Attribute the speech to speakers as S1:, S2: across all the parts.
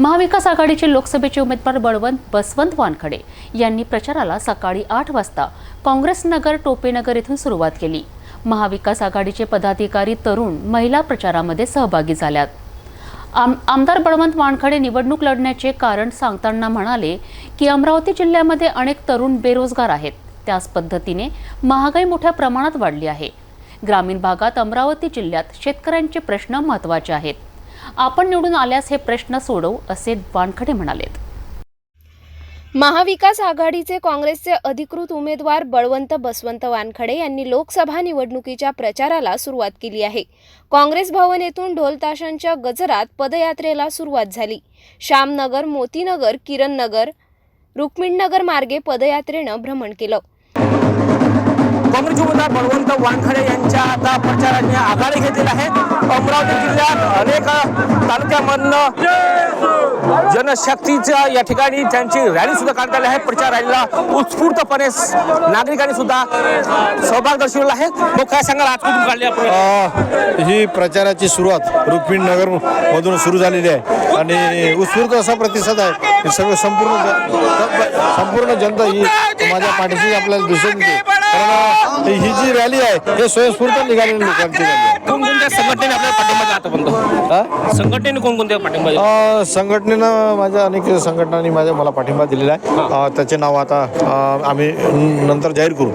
S1: महाविकास आघाडीचे लोकसभेचे उमेदवार बळवंत बसवंत वानखडे यांनी प्रचाराला सकाळी आठ वाजता काँग्रेस नगर टोपेनगर येथून सुरुवात केली. महाविकास आघाडीचे पदाधिकारी तरुण महिला प्रचारामध्ये सहभागी झाल्यात. आम आमदार बळवंत वानखडे निवडणूक लढण्याचे कारण सांगताना म्हणाले की अमरावती जिल्ह्यामध्ये अनेक तरुण बेरोजगार आहेत. त्याच पद्धतीने महागाई मोठ्या प्रमाणात वाढली आहे. ग्रामीण भागात अमरावती जिल्ह्यात शेतकऱ्यांचे प्रश्न महत्त्वाचे आहेत. आपण निवडून आल्यास हे प्रश्न सोडवू असे वानखडे म्हणालेत.
S2: महाविकास आघाडीचे काँग्रेसचे अधिकृत उमेदवार बळवंत बसवंत वानखडे यांनी लोकसभा निवडणुकीच्या प्रचाराला सुरुवात केली आहे. काँग्रेस भवन येथून ढोलताशांच्या गजरात पदयात्रेला सुरुवात झाली. श्यामनगर मोतीनगर किरणनगर रुक्मिणनगर मार्गे पदयात्रेनं भ्रमण केलं.
S3: काँग्रेसचे उमेदवार बळवंत वानखडे यांच्या आता प्रचाराने आघाडी घेतलेली आहे. अमरावती जिल्ह्यात अनेक तालुक्यामधनं जनशक्तीच्या या ठिकाणी त्यांची रॅली सुद्धा काढण्यात आली आहे. प्रचार रॅलीला उत्स्फूर्तपणे नागरिकांनी सुद्धा सहभाग दर्शवला आहे. मग काय सांगाल? आज कुठून काढले आपण?
S4: ही प्रचाराची सुरुवात रुक्मिणी नगर मधून सुरू झालेली आहे. आणि उत्स्फूर्त असा प्रतिसाद आहे की सगळं संपूर्ण संपूर्ण जनता ही माझ्या पाठीशी आपल्याला दिसून येते. कारण ही जी रॅली आहे हे स्वयंस्फूर्त निघालेली लोकांची रॅली आहे.
S3: कोणकोणत्या संघटनेने आपल्याला पाठिंबा आतापर्यंत
S4: हा?
S3: संघटनेने कोणकोणत्या पाठिंबा दिला?
S4: अ, संघटनेनं माझ्या अनेक संघटनांनी माझ्या मला पाठिंबा दिलेला आहे. अ, त्याचे नाव आता अ, आम्ही नंतर जाहीर करू.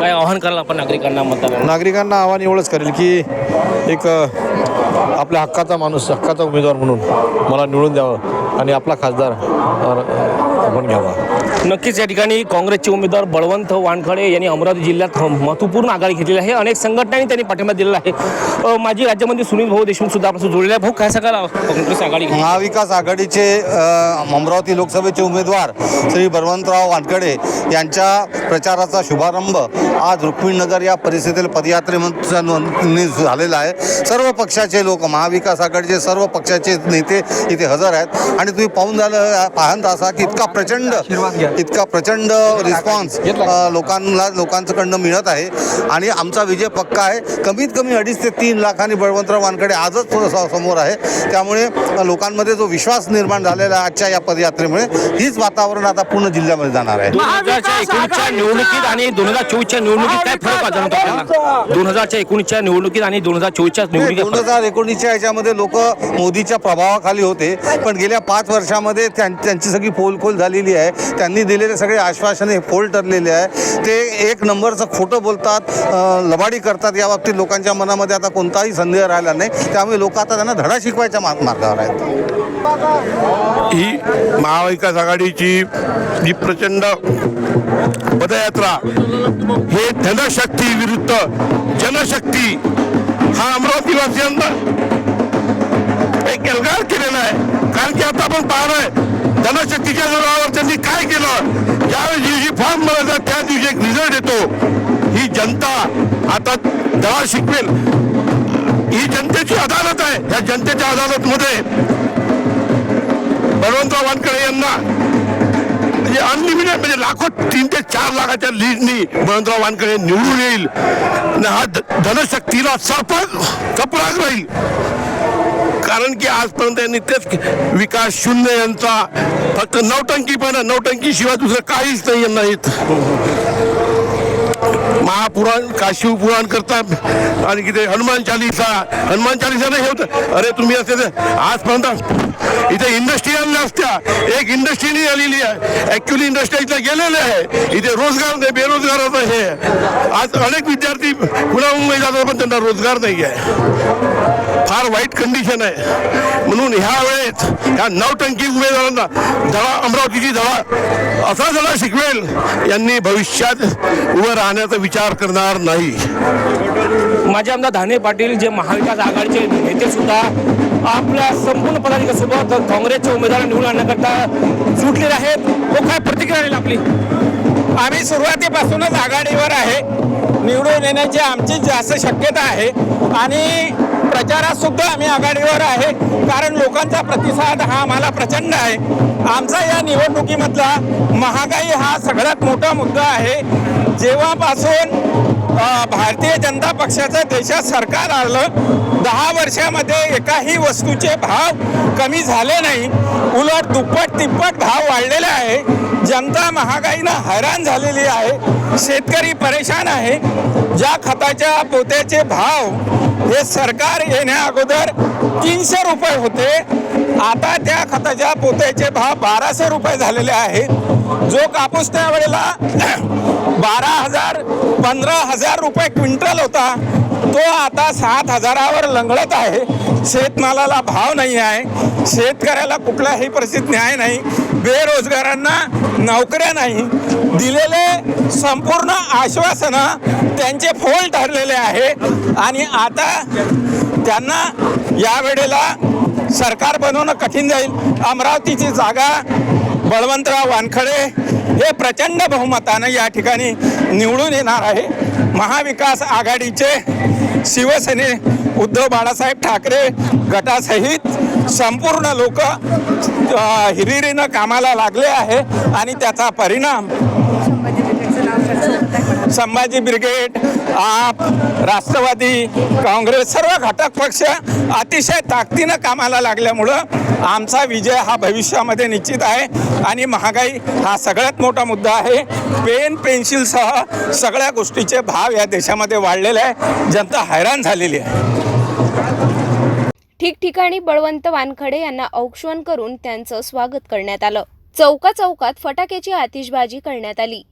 S3: काय आवाहन कराल आपण नागरिकांना मतदारांना?
S4: नागरिकांना आव्हान एवढंच करेल की एक अ, आपल्या हक्काचा माणूस हक्काचा उमेदवार म्हणून मला निवडून द्यावं आणि आपला खासदार अ, आपण घ्यावा.
S3: नक्कीच या ठिकाणी काँग्रेसचे उमेदवार बळवंत वानखडे यांनी अमरावती जिल्ह्यात महत्त्वपूर्ण आघाडी घेतलेली आहे. अनेक संघटनांनी त्यांनी पाठिंबा दिलेला आहे. माजी राज्यमंत्री सुनील भाऊ देशमुख सुद्धा आपण जोडलेले आहे भाऊ काय सांगाल काँग्रेस आघाडी
S5: महाविकास आघाडीचे अमरावती लोकसभेचे उमेदवार श्री बळवंतराव वानखडे यांच्या प्रचाराचा शुभारंभ आज रुक्मिणनगर या परिस्थितीतील पदयात्रेमध्ये झालेला आहे. सर्व पक्षाचे लोक महाविकास आघाडीचे सर्व पक्षाचे नेते इथे हजर आहेत. आणि तुम्ही पाहून झालं पाहत असा की इतका प्रचंड इतका प्रचंड रिस्पॉन्स लोकांना लोकांकडनं मिळत आहे. आणि आमचा विजय पक्का आहे. कमीत कमी अडीच ते तीन लाखांनी बळवंतराव वानकडे आजच समोर आहे. त्यामुळे लोकांमध्ये जो विश्वास निर्माण झालेला आहे आजच्या या पदयात्रेमुळे हीच वातावरण आता पूर्ण जिल्ह्यामध्ये जाणार आहे.
S3: निवडणुकीत आणि दोन हजार चोवीसच्या निवडणुकीत काय फरक जाणवतो आपल्याला? दोन हजारच्या एकोणीसच्या निवडणुकीत आणि दोन हजार चोवीसच्या निवडणुकीत
S5: दोन हजार एकोणीसच्या ह्याच्यामध्ये लोक मोदीच्या प्रभावाखाली होते पण गेल्या पाच वर्षामध्ये त्यां त्यांची सगळी पोलखोल झालेली आहे. त्यांनी दिलेले सगळे आश्वासने फोल ठरलेले आहे. ते एक नंबरचं खोटं बोलतात अं, लबाडी करतात या बाबतीत लोकांच्या मनामध्ये आता कोणताही संदेह राहिला नाही. त्यामुळे लोक आता त्यांना धडा शिकवायच्या मा- मार्गावर आहेत.
S6: ही महाविकास आघाडीची जी प्रचंड पदयात्रा हे धनशक्ती विरुद्ध जनशक्ती हा अमरावतीवासियांना एक एल्गार केलेला आहे. कारण की आता आपण पाहतोय धनशक्तीच्या जोरावर त्यांनी काय केलं? ज्यावेळेस दिवशी फॉर्म भरायचा त्या दिवशी एक रिझल्ट येतो. ही जनता आता दळा शिकवेल. ही जनतेची अदालत आहे. या जनतेच्या अदालतमध्ये बळवंतराव वानकडे यांना म्हणजे अनलिमिटेड म्हणजे लाखो तीन ते चार लाखाच्या लीडनी बळवंतराव वानकडे निवडून येईल. हा ध- धनशक्तीला सर्प कपराग राहील. कारण की आजपर्यंत यांनी तेच विकास शून्य यांचा फक्त नौटंकीपणा नौटंकी शिवाय दुसरं काहीच नाही यांना येत महापुराण काशीव पुराण करतात आणि किती हनुमान चालीसा. हनुमान चालीसा नाही हे होतं. अरे तुम्ही असे आजपर्यंत इथे इंडस्ट्री आणल्या असत्या एक इंडस्ट्री नाही आलेली आहे. ऍक्च्युली इंडस्ट्री इथं गेलेले आहे. इथे रोजगार नाही बेरोजगाराचा हे आहे. आज अनेक विद्यार्थी पुन्हा मुंबई जातात पण त्यांना रोजगार नाही आहे फार वाईट कंडिशन आहे. म्हणून ह्या वेळेस ह्या नवटंकी उमेदवारांना धडा अमरावतीची धडा असा धडा शिकवेल यांनी भविष्यात उभं राहण्याचा विचार करणार नाही.
S3: माझे आमदार धाने पाटील जे महाविकास आघाडीचे नेते सुद्धा आपल्या संपूर्ण पदाधिकाऱ्यांसोबत काँग्रेसचे उमेदवार निवडून आणण्याकरता सुटलेले आहेत. तो काय प्रतिक्रिया राहील आपली?
S7: आम्ही सुरुवातीपासूनच आघाडीवर आहे. निवडून येण्याची आमची जास्त शक्यता आहे. आणि प्रचारात सुद्धा आम्ही आघाडीवर आहे. कारण लोकांचा प्रतिसाद हा आम्हाला प्रचंड आहे. आमचा या निवडणुकीमधला महागाई हा सगळ्यात मोठा मुद्दा आहे. जेव्हापासून भारतीय जनता पक्षाचं देशात सरकार आलं दहा वर्षामध्ये एकाही वस्तूचे भाव कमी झाले नाही. उलट दुप्पट तिप्पट भाव वाढलेले आहे. जनता महागाईनं हैराण झालेली आहे. शेतकरी परेशान आहे. ज्या खताच्या पोत्याचे भाव हे सरकार येण्या अगोदर तीनशे रुपये होते. आता त्या खताच्या पोत्याचे भाव बाराशे रुपये झालेले आहे जो कापूस त्यावेळेला बारा हजार पंधरा हजार रुपये क्विंटल होता तो आता सात हजारावर लंगडत आहे. शेतमालाला भाव नाही आहे. शेतकऱ्याला कुठलाही प्रसिद्ध न्याय नाही. बेरोजगारांना नोकऱ्या नाही दिलेले संपूर्ण आश्वासनं त्यांचे फोल ठरलेले आहे. आणि आता त्यांना या वेळेला सरकार बनवणं कठीण जाईल. अमरावतीची जागा बळवंतराव वानखडे हे प्रचंड बहुमतानं या ठिकाणी निवडून येणार आहे. महाविकास आघाडीचे शिवसेने उद्धव बाळासाहेब ठाकरे गटासहित संपूर्ण लोक हिरिरीनं कामाला लागले आहे आणि त्याचा परिणाम संभाजी ब्रिगेड आप राष्ट्रवादी काँग्रेस सर्व घटक पक्ष अतिशय ताकदीनं कामाला लागल्यामुळं आमचा विजय हा भविष्यामध्ये निश्चित आहे. आणि महागाई हा सगळ्यात मोठा मुद्दा आहे. पेन पेन्सिलसह सगळ्या गोष्टीचे भाव या देशामध्ये वाढलेले आहे. जनता हैराण झालेली आहे.
S8: ठिकठिकाणी बळवंत वानखडे यांना औक्षण करून त्यांचं स्वागत करण्यात आलं. चौका चौकात फटाक्याची आतिषबाजी करण्यात आली.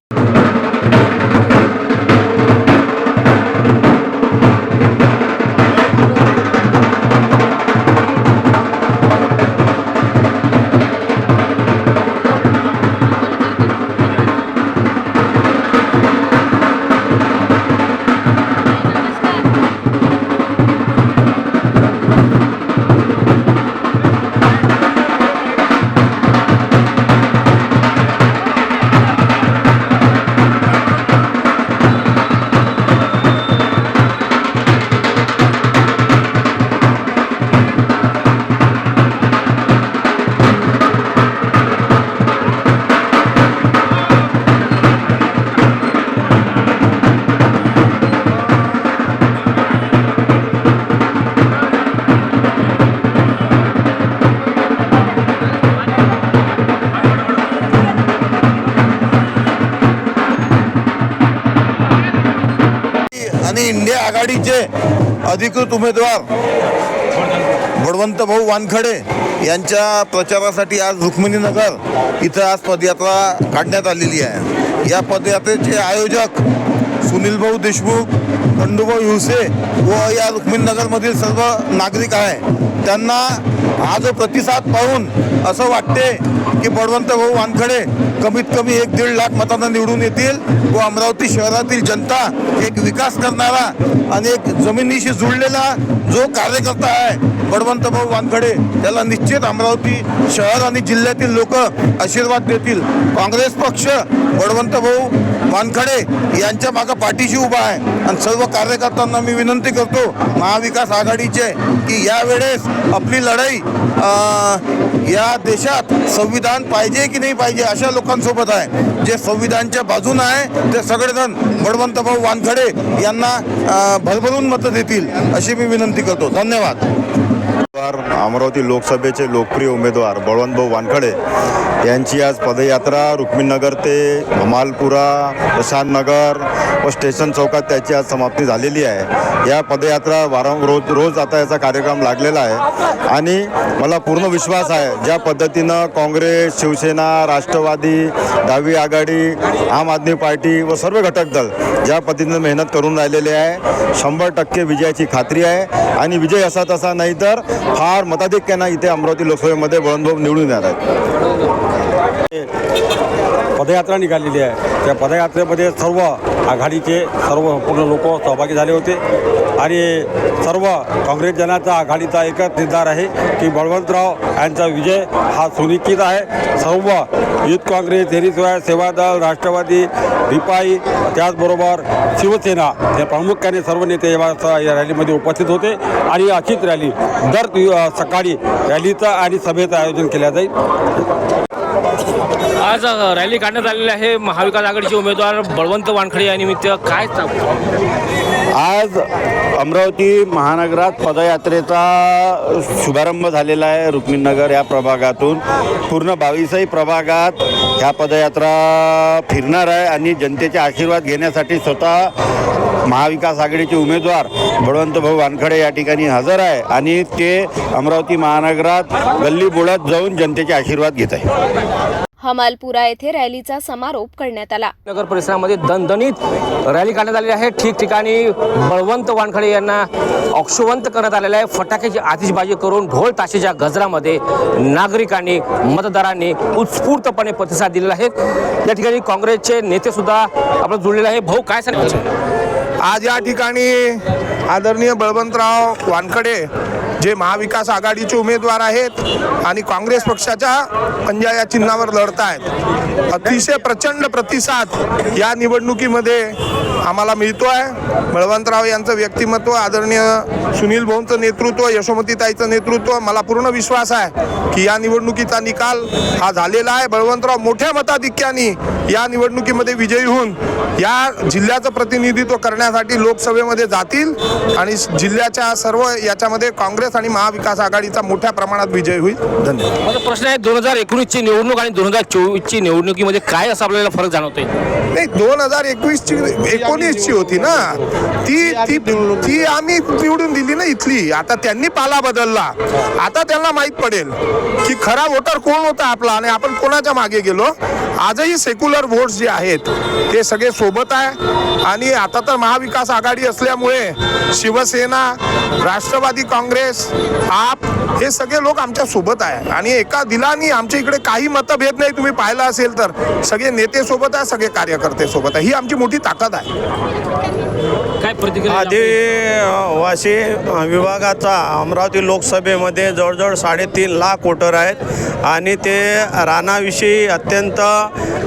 S2: आघाडीचे अधिकृत उमेदवार बळवंत भाऊ वानखडे यांच्या प्रचारासाठी आज रुक्मिणीनगर इथं आज पदयात्रा काढण्यात आलेली आहे. या पदयात्रेचे आयोजक सुनील भाऊ देशमुख खंडूभाऊ हिवसे व या रुक्मिणीनगरमधील सर्व नागरिक आहे. त्यांना हा जो प्रतिसाद पाहून असं वाटते की बळवंत भाऊ वानखडे कमीत कमी एक दीड लाख मतांना निवडून येतील व अमरावती शहरातील जनता एक विकास करणारा आणि एक जमिनीशी जुळलेला जो कार्यकर्ता आहे बळवंत भाऊ वानखडे त्याला निश्चित अमरावती शहर आणि जिल्ह्यातील लोक आशीर्वाद देतील. काँग्रेस पक्ष बळवंत भाऊ वानखडे यांच्या मागं पाठीशी उभा आहे. आणि सर्व कार्यकर्त्यांना मी विनंती करतो महाविकास आघाडीचे की यावेळेस आपली लढाई या देशात संविधान पाहिजे की नाही पाहिजे अशा लोकांसोबत आहे. जे संविधानच्या बाजून आहे ते सगळेजण बळवंत भाऊ वानखडे यांना भरभरून मतं देतील अशी मी विनंती करतो. धन्यवाद.
S9: अमरावती लोकसभेचे लोकप्रिय उमेदवार बळवंतभाऊ वानखडे यांची आज पदयात्रा रुक्मिणनगर ते हमालपुरा प्रशांतनगर व स्टेशन चौकात त्याची आज समाप्ती झालेली आहे. या पदयात्रा वारंवार रोज रोज आता याचा कार्यक्रम लागलेला आहे. आणि मला पूर्ण विश्वास आहे ज्या पद्धतीनं काँग्रेस शिवसेना राष्ट्रवादी डावी आघाडी आम आदमी पार्टी व सर्व घटक दल ज्या पद्धतीनं मेहनत करून राहिलेले आहे शंभर टक्के विजयाची खात्री आहे. आणि विजय असा तसा नाही तर फार मताधिक्यानं इथे अमरावती लोकसभेमध्ये वळणभव निवडून येणार आहेत.
S10: पदयात्रा निघालेली आहे. त्या पदयात्रेमध्ये सर्व आघाडीचे सर्व पूर्ण लोक सहभागी झाले होते. आणि सर्व काँग्रेस जनाचा आघाडीचा एकच निर्धार आहे की बळवंतराव यांचा विजय हा सुनिश्चित आहे. सर्व युथ काँग्रेस हेरिस्वाय सेवादल राष्ट्रवादी रिपाई त्याचबरोबर शिवसेना हे प्रामुख्याने सर्व नेते या रॅलीमध्ये उपस्थित होते आणि अशीच रॅली दर सकाळी रॅलीचं आणि सभेचं आयोजन केलं जाईल.
S3: आज रॅली काढण्यात आलेली आहे महाविकास आघाडीचे उमेदवार बळवंत वानखडे यानिमित्त काय
S9: आज अमरावती महानगरात पदयात्रेचा शुभारंभ झालेला आहे. रुक्मिणनगर या प्रभागातून. पूर्ण बावीसही प्रभागात ह्या पदयात्रा फिरणार आहे आणि जनतेचे आशीर्वाद घेण्यासाठी स्वतः महाविकास आघाडीचे उमेदवार बळवंतभाऊ वानखडे या ठिकाणी हजर आहे आणि ते अमरावती महानगरात गल्ली बोळात जाऊन जनतेचे आशीर्वाद घेत आहे
S2: हमालपुरा येथे रॅलीचा समारोप करण्यात आला.
S3: नगर परिसरामध्ये दणदणीत रॅली काढण्यात आलेली आहे. ठिकठिकाणी बळवंत वानखडे यांना औक्षवंत करण्यात आलेलं आहे. फटाक्याची आतिषबाजी करून ढोल ताशेच्या गजरामध्ये नागरिकांनी मतदारांनी उत्स्फूर्तपणे प्रतिसाद दिलेला आहे. या ठिकाणी काँग्रेसचे नेते सुद्धा आपलं जुळलेले आहे. भाऊ काय सांगायचं
S11: आज या ठिकाणी आदरणीय बळवंतराव वानखडे जे महाविकास आघाडीचे उमेदवार आहेत आणि काँग्रेस पक्षाच्या पंजा या चिन्हावर लढत आहेत अतिशय प्रचंड प्रतिसाद या निवडणुकीमध्ये आम्हाला मिळतो आहे बळवंतराव यांचं व्यक्तिमत्व आदरणीय सुनील भाऊंचं नेतृत्व यशोमतीताईचं नेतृत्व मला पूर्ण विश्वास आहे की या निवडणुकीचा निकाल हा झालेला आहे. बळवंतराव मोठ्या मताधिक्याने या निवडणुकीमध्ये विजयी होऊन या जिल्ह्याचं प्रतिनिधित्व करण्यासाठी लोकसभेमध्ये जातील आणि जिल्ह्याच्या सर्व याच्यामध्ये काँग्रेस आणि महाविकास आघाडीचा मोठ्या प्रमाणात विजय होईल. धन्यवाद.
S3: माझा प्रश्न आहे दोन हजार एकोणीसची निवडणूक आणि दोन हजार चोवीसची निवडणुकीमध्ये काय असं आपल्याला फरक जाणवतोय?
S11: नाही दोन हजार एकवीसची एकोणीसची होती ना? ती ती ती आम्ही निवडून दिली ना इथली. आता त्यांनी पाला बदलला. आता त्यांना माहीत पडेल की खरा वोटर कोण होता आपला आणि आपण कोणाच्या मागे गेलो. आजही सेक्युलर व्होट्स जे आहेत ते सगळे सोबत आहे. आणि आता तर महाविकास आघाडी असल्यामुळे शिवसेना राष्ट्रवादी काँग्रेस आप हे सगळे लोक आमच्यासोबत आहे. आणि एका दिलानी आमच्या इकडे काही मतभेद नाही तुम्ही पाहिलं असेल तर. सगळे नेते सोबत आहे सगळे कार्यकर्ते सोबत आहे. ही आमची मोठी ताकद आहे.
S3: काय प्रतिक्रिया
S12: आदिवासी विभागाचा अमरावती लोकसभेमध्ये जवळजवळ साडेतीन लाख वोटर आहेत. आणि ते राणाविषयी अत्यंत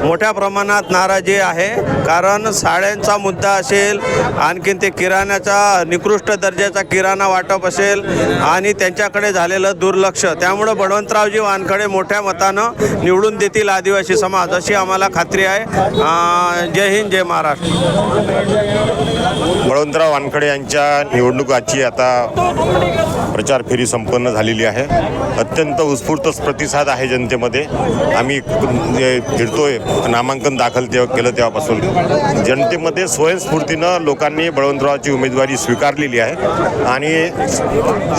S12: मोठ्या प्रमाणात नाराजी आहे. कारण साड्यांचा मुद्दा असेल आणखीन ते किराण्याचा निकृष्ट दर्जाचा किराणा वाटप असेल आणि त्यांच्याकडे झालेलं दुर्लक्ष. त्यामुळं बळवंतरावजी वानखडे मोठ्या मतानं निवडून देतील आदिवासी समाज अशी आम्हाला खात्री आहे. जय हिंद जय महाराष्ट्र.
S9: बळवंतराव वानखडे यांच्या निवडणुकाची आता प्रचार फेरी संपन्न झालेली आहे. अत्यंत उत्स्फूर्त प्रतिसाद आहे जनतेमध्ये. आम्ही फिरतोय नामांकन दाखल तेव्हा केलं तेव्हापासून. जनतेमध्ये स्वयंस्फूर्तीनं लोकांनी बळवंतरावची उमेदवारी स्वीकारलेली आहे. आणि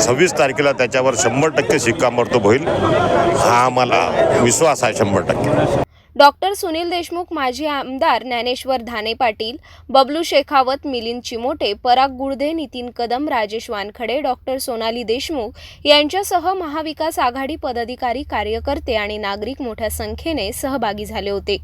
S9: सव्वीस तारखेला त्याच्यावर शंभर टक्के शिक्कामोर्तब होईल हा आम्हाला विश्वास आहे शंभर टक्के.
S2: डॉक्टर सुनील देशमुख माजी आमदार ज्ञानेश्वर धाने पाटील बबलू शेखावत मिलिंद चिमोटे पराग गुळदे नितीन कदम राजेश वानखडे डॉक्टर सोनाली देशमुख यांच्यासह महाविकास आघाडी पदाधिकारी कार्यकर्ते आणि नागरिक मोठ्या संख्येने सहभागी झाले होते.